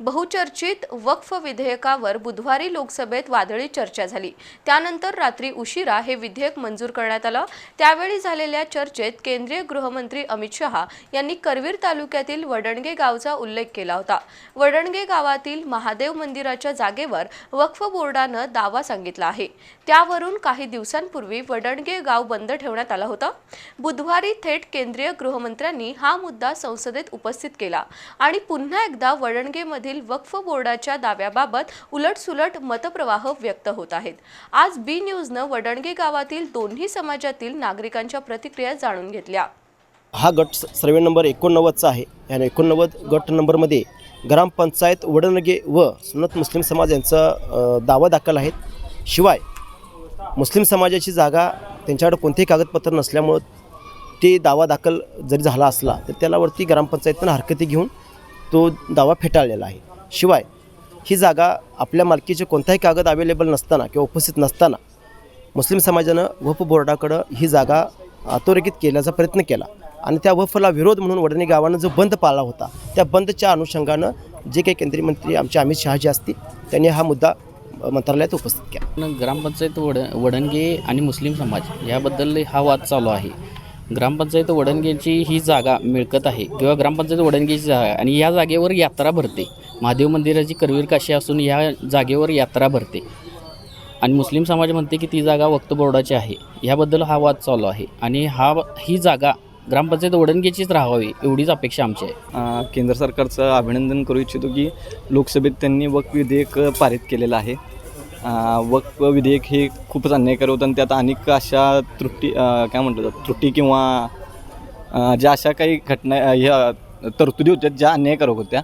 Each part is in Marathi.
बहुचर्चित वक्फ विधेयकावर बुधवारी लोकसभेत वादळी चर्चा झाली. त्यानंतर रात्री उशिरा हे विधेयक मंजूर करण्यात आलं. त्यावेळी झालेल्या चर्चेत केंद्रीय गृहमंत्री अमित शहा यांनी करवीर तालुक्यातील वडणगे गावचा उल्लेख केला होता. वडणगे गावातील महादेव मंदिराच्या जागेवर वक्फ बोर्डानं दावा सांगितला आहे. त्यावरून काही दिवसांपूर्वी वडणगे गाव बंद ठेवण्यात आलं होतं. बुधवारी थेट केंद्रीय गृहमंत्र्यांनी हा मुद्दा संसदेत उपस्थित केला आणि पुन्हा एकदा वडणगेमध्ये मधील वक्फ बोर्डाच्या दाव्याबाबत उलटसुलट मतप्रवाह व्यक्त होत आहेत. आज बी न्यूजनं वडणगे गावातील दोन्ही समाजातील नागरिकांच्या प्रतिक्रिया जाणून घेतल्या. हा गट स- सर्वे नंबर एकोणनव्वदचा आहे. या एकोणनव्वद गट नंबरमध्ये ग्रामपंचायत वडनगे व सुन्नत मुस्लिम समाज यांचा दावा दाखल आहेत शिवाय मुस्लिम समाजाची जागा त्यांच्याकडे कोणतेही कागदपत्र नसल्यामुळं ते दावा दाखल जरी झाला असला तर त्यालावरती ग्रामपंचायत ग्रामपंचायतीनं हरकती घेऊन तो दावा फेटाळलेला आहे. शिवाय ही जागा आपल्या मालकीचे कोणताही कागद अवेलेबल नसताना किंवा उपस्थित नसताना मुस्लिम समाजानं वफ बोर्डाकडं ही जागा अधोरेखित केल्याचा प्रयत्न केला. आणि त्या वफला विरोध म्हणून वडणी गावानं जो बंद पाळला होता त्या बंदच्या अनुषंगानं जे काही केंद्रीय मंत्री आमचे अमित शहाजी असतील त्यांनी हा मुद्दा मंत्रालयात उपस्थित केला. ग्रामपंचायत वड वडणगे आणि मुस्लिम समाज याबद्दल हा वाद चालू आहे. ग्रामपंचायत वडणगेची ही जागा मिळकत आहे. किंवा ग्रामपंचायत वडणगेची जागा आहे. आणि या जागेवर यात्रा भरते. महादेव मंदिराची करवीर काशी असून या जागेवर यात्रा भरते. आणि मुस्लिम समाज म्हणते की ती जागा वक्त बोर्डाची आहे. ह्याबद्दल हा वाद चालू आहे. आणि हा ही जागा ग्रामपंचायत वडणगेचीच राहावी एवढीच अपेक्षा आमची आहे. केंद्र सरकारचं अभिनंदन करू इच्छितो की लोकसभेत त्यांनी वक्फ विधेयक पारित केलेलं आहे. वक्फ विधेयक हे खूपच अन्याय होतं आणि त्यात अनेक अशा त्रुटी काय म्हणतात त्रुटी किंवा ज्या अशा काही घटना ह्या तरतुदी होत्या ज्या अन्यायकारक होत्या.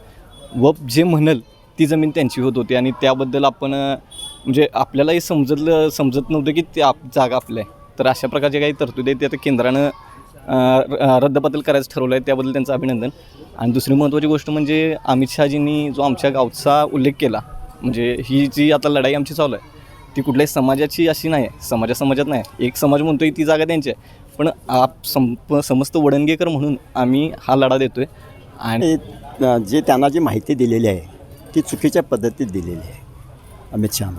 व जे म्हणल ती जमीन त्यांची होत होती आणि त्याबद्दल आपण म्हणजे आपल्यालाही समजलं समजत नव्हतं की ते आप जागा आपल्या आहे तर अशा प्रकारचे काही तरतुदी आहेत ते आता केंद्रानं रद्दबदल करायचं ठरवलं आहे त्याबद्दल त्यांचं अभिनंदन. आणि दुसरी महत्त्वाची गोष्ट म्हणजे अमित शहाजींनी जो आमच्या गावचा उल्लेख केला म्हणजे ही जी आता लढाई आमची चालू आहे ती कुठल्याही समाजाची अशी नाही आहे. समाजा समाजात नाही एक समाज म्हणतो आहे ती जागा त्यांची आहे. पण आप संप समस्त वडणगेकर म्हणून आम्ही हा लढा देतो आहे आणि जे त्यांना जी माहिती दिलेली आहे ती चुकीच्या पद्धतीत दिलेली आहे. अमित शहानं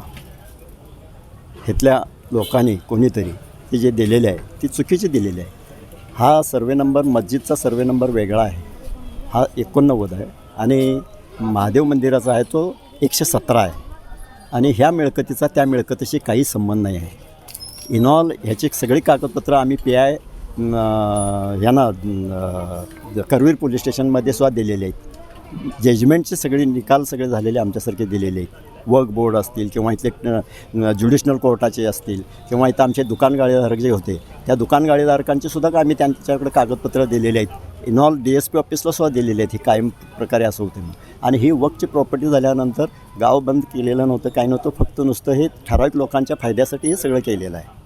इथल्या लोकांनी कोणीतरी ती जे दिलेली आहे ती चुकीची दिलेली आहे. हा सर्वे नंबर मस्जिदचा सर्वे नंबर वेगळा आहे. हा एकोणनव्वद आहे. आणि महादेव मंदिराचा आहे तो एकशे सतरा आहे. आणि ह्या मिळकतीचा त्या मिळकतीशी काही संबंध नाही आहे. इनॉल ह्याची सगळी कागदपत्रं आम्ही पी आय यांना करवीर पोलीस स्टेशनमध्ये सुद्धा दिलेले आहेत. जजमेंटचे सगळे निकाल सगळे झालेले आमच्यासारखे दिलेले आहेत. वर्क बोर्ड असतील किंवा इथले ज्युडिशनल कोर्टाचे असतील किंवा इथं आमचे दुकानगाळेधारक जे होते त्या दुकानगाळेधारकांचे सुद्धा आम्ही त्यांच्याकडे कागदपत्रं दिलेले आहेत. इनॉल डी एस पी ऑफिसला सुद्धा दिलेले आहेत हे कायम प्रकारे असं होतं आणि ही वकची प्रॉपर्टी झाल्यानंतर गाव बंद केलेलं नव्हतं काही नव्हतं फक्त नुसतं हे ठराविक लोकांच्या फायद्यासाठी हे सगळं केलेलं आहे.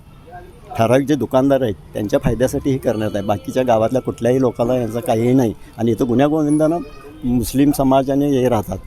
ठराविक जे दुकानदार आहेत त्यांच्या फायद्यासाठी हे करण्यात आहे. बाकीच्या गावातल्या कुठल्याही लोकांना यांचा काहीही नाही. आणि इथं गुन्ह्यागोविंदानं मुस्लिम समाजाने हे राहतात.